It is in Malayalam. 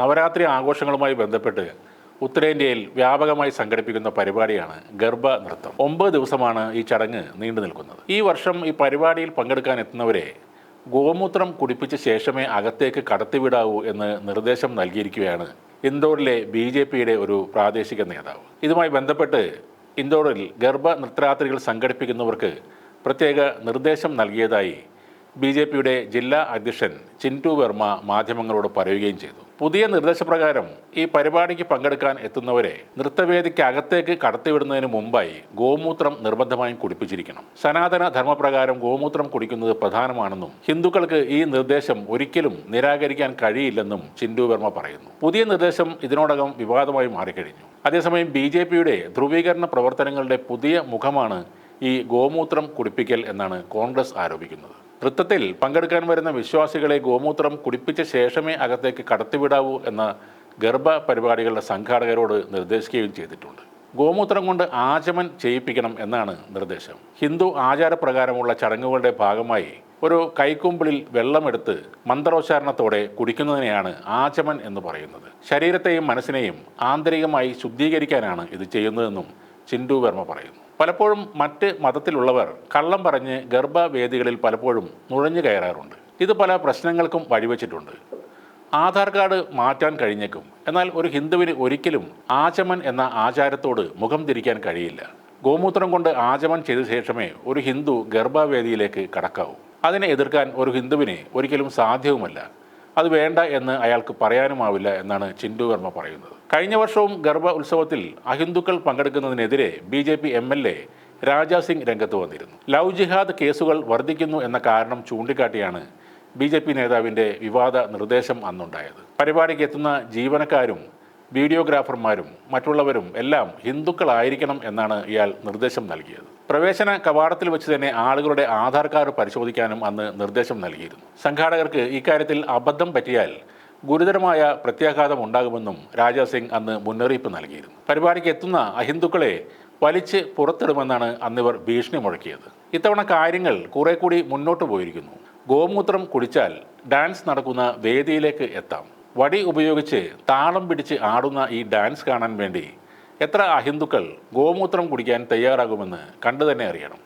നവരാത്രി ആഘോഷങ്ങളുമായി ബന്ധപ്പെട്ട് ഉത്തരേന്ത്യയിൽ വ്യാപകമായി സംഘടിപ്പിക്കുന്ന പരിപാടിയാണ് ഗർഭ നൃത്തം ഒമ്പത് ദിവസമാണ് ഈ ചടങ്ങ് നീണ്ടു നിൽക്കുന്നത്. ഈ വർഷം ഈ പരിപാടിയിൽ പങ്കെടുക്കാൻ എത്തുന്നവരെ ഗോമൂത്രം കുടിപ്പിച്ച ശേഷമേ അകത്തേക്ക് കടത്തിവിടാവൂ എന്ന് നിർദ്ദേശം നൽകിയിരിക്കുകയാണ് ഇന്തോറിലെ ബി ജെ പിയുടെ ഒരു പ്രാദേശിക നേതാവ്. ഇതുമായി ബന്ധപ്പെട്ട് ഇൻഡോറിൽ ഗർഭ നൃത്തരാത്രികൾ സംഘടിപ്പിക്കുന്നവർക്ക് പ്രത്യേക നിർദ്ദേശം നൽകിയതായി ബി ജെ പിയുടെ ജില്ലാ അധ്യക്ഷൻ ചിന്റു വർമ്മ മാധ്യമങ്ങളോട് പറയുകയും ചെയ്തു. പുതിയ നിർദ്ദേശപ്രകാരം ഈ പരിപാടിക്ക് പങ്കെടുക്കാൻ എത്തുന്നവരെ നൃത്തവേദിക്ക് അകത്തേക്ക് കടത്തിവിടുന്നതിന് മുമ്പായി ഗോമൂത്രം നിർബന്ധമായും കുടിപ്പിച്ചിരിക്കണം. സനാതന ധർമ്മപ്രകാരം ഗോമൂത്രം കുടിക്കുന്നത് പ്രധാനമാണെന്നും ഹിന്ദുക്കൾക്ക് ഈ നിർദ്ദേശം ഒരിക്കലും നിരാകരിക്കാൻ കഴിയില്ലെന്നും ചിന്റു വർമ്മ പറയുന്നു. പുതിയ നിർദ്ദേശം ഇതിനോടകം വിവാദമായി മാറിക്കഴിഞ്ഞു. അതേസമയം ബി ജെ പിയുടെ ധ്രുവീകരണ പ്രവർത്തനങ്ങളുടെ പുതിയ മുഖമാണ് ഈ ഗോമൂത്രം കുടിപ്പിക്കൽ എന്നാണ് കോൺഗ്രസ് ആരോപിക്കുന്നത്. നൃത്തത്തിൽ പങ്കെടുക്കാൻ വരുന്ന വിശ്വാസികളെ ഗോമൂത്രം കുടിപ്പിച്ച ശേഷമേ അകത്തേക്ക് കടത്തിവിടാവൂ എന്ന് ഗർഭ പരിപാടികളുടെ സംഘാടകരോട് നിർദ്ദേശിക്കുകയും ചെയ്തിട്ടുണ്ട്. ഗോമൂത്രം കൊണ്ട് ആചമൻ ചെയ്യിപ്പിക്കണം എന്നാണ് നിർദ്ദേശം. ഹിന്ദു ആചാരപ്രകാരമുള്ള ചടങ്ങുകളുടെ ഭാഗമായി ഒരു കൈക്കുമ്പിളിൽ വെള്ളമെടുത്ത് മന്ത്രോച്ചാരണത്തോടെ കുടിക്കുന്നതിനെയാണ് ആചമൻ എന്ന് പറയുന്നത്. ശരീരത്തെയും മനസ്സിനെയും ആന്തരികമായി ശുദ്ധീകരിക്കാനാണ് ഇത് ചെയ്യുന്നതെന്നും ചിൻഡു വർമ്മ പറയുന്നു. പലപ്പോഴും മറ്റ് മതത്തിലുള്ളവർ കള്ളം പറഞ്ഞ് ഗർഭവേദികളിൽ പലപ്പോഴും നുഴഞ്ഞു കയറാറുണ്ട്. ഇത് പല പ്രശ്നങ്ങൾക്കും വഴിവെച്ചിട്ടുണ്ട്. ആധാർ കാർഡ് മാറ്റാൻ കഴിഞ്ഞേക്കും. എന്നാൽ ഒരു ഹിന്ദുവിന് ഒരിക്കലും ആചമൻ എന്ന ആചാരത്തോട് മുഖം തിരിക്കാൻ കഴിയില്ല. ഗോമൂത്രം കൊണ്ട് ആചമൻ ചെയ്ത ശേഷമേ ഒരു ഹിന്ദു ഗർഭവേദിയിലേക്ക് കടക്കാവൂ. അതിനെ എതിർക്കാൻ ഒരു ഹിന്ദുവിന് ഒരിക്കലും സാധ്യവുമല്ല. അത് വേണ്ട എന്ന് അയാൾക്ക് പറയാനുമാവില്ല എന്നാണ് ചിന്തു വർമ്മ പറയുന്നത്. കഴിഞ്ഞ വർഷവും ഗർഭ ഉത്സവത്തിൽ അഹിന്ദുക്കൾ പങ്കെടുക്കുന്നതിനെതിരെ B J P M L A Raja Singh രംഗത്ത് വന്നിരുന്നു. ലവ് ജിഹാദ് കേസുകൾ വർദ്ധിക്കുന്നു എന്ന കാരണം ചൂണ്ടിക്കാട്ടിയാണ് ബി ജെ പി നേതാവിന്റെ വിവാദ നിർദ്ദേശം അന്നുണ്ടായത്. പരിപാടിക്ക് എത്തുന്ന ജീവനക്കാരും വീഡിയോഗ്രാഫർമാരും മറ്റുള്ളവരും എല്ലാം ഹിന്ദുക്കളായിരിക്കണം എന്നാണ് ഇയാൾ നിർദ്ദേശം നൽകിയത്. പ്രവേശന കവാടത്തിൽ വെച്ച് തന്നെ ആളുകളുടെ ആധാർ കാർഡ് പരിശോധിക്കാനും അന്ന് നിർദ്ദേശം നൽകിയിരുന്നു. സംഘാടകർക്ക് ഇക്കാര്യത്തിൽ അബദ്ധം പറ്റിയാൽ ഗുരുതരമായ പ്രത്യാഘാതം ഉണ്ടാകുമെന്നും രാജാസിംഗ് അന്ന് മുന്നറിയിപ്പ് നൽകിയിരുന്നു. പരിപാടിക്ക് എത്തുന്ന അഹിന്ദുക്കളെ വലിച്ച് പുറത്തിടുമെന്നാണ് അന്നിവർ ഭീഷണി മുഴക്കിയത് ഇത്തവണ കാര്യങ്ങൾ കുറെ കൂടി മുന്നോട്ട് പോയിരിക്കുന്നു. ഗോമൂത്രം കുടിച്ചാൽ ഡാൻസ് നടക്കുന്ന വേദിയിലേക്ക് എത്താം. വടി ഉപയോഗിച്ച് താളം പിടിച്ച് ആടുന്ന ഈ ഡാൻസ് കാണാൻ വേണ്ടി എത്ര അഹിന്ദുക്കൾ ഗോമൂത്രം കുടിക്കാൻ തയ്യാറാകുമെന്ന് കണ്ടു തന്നെ അറിയണം.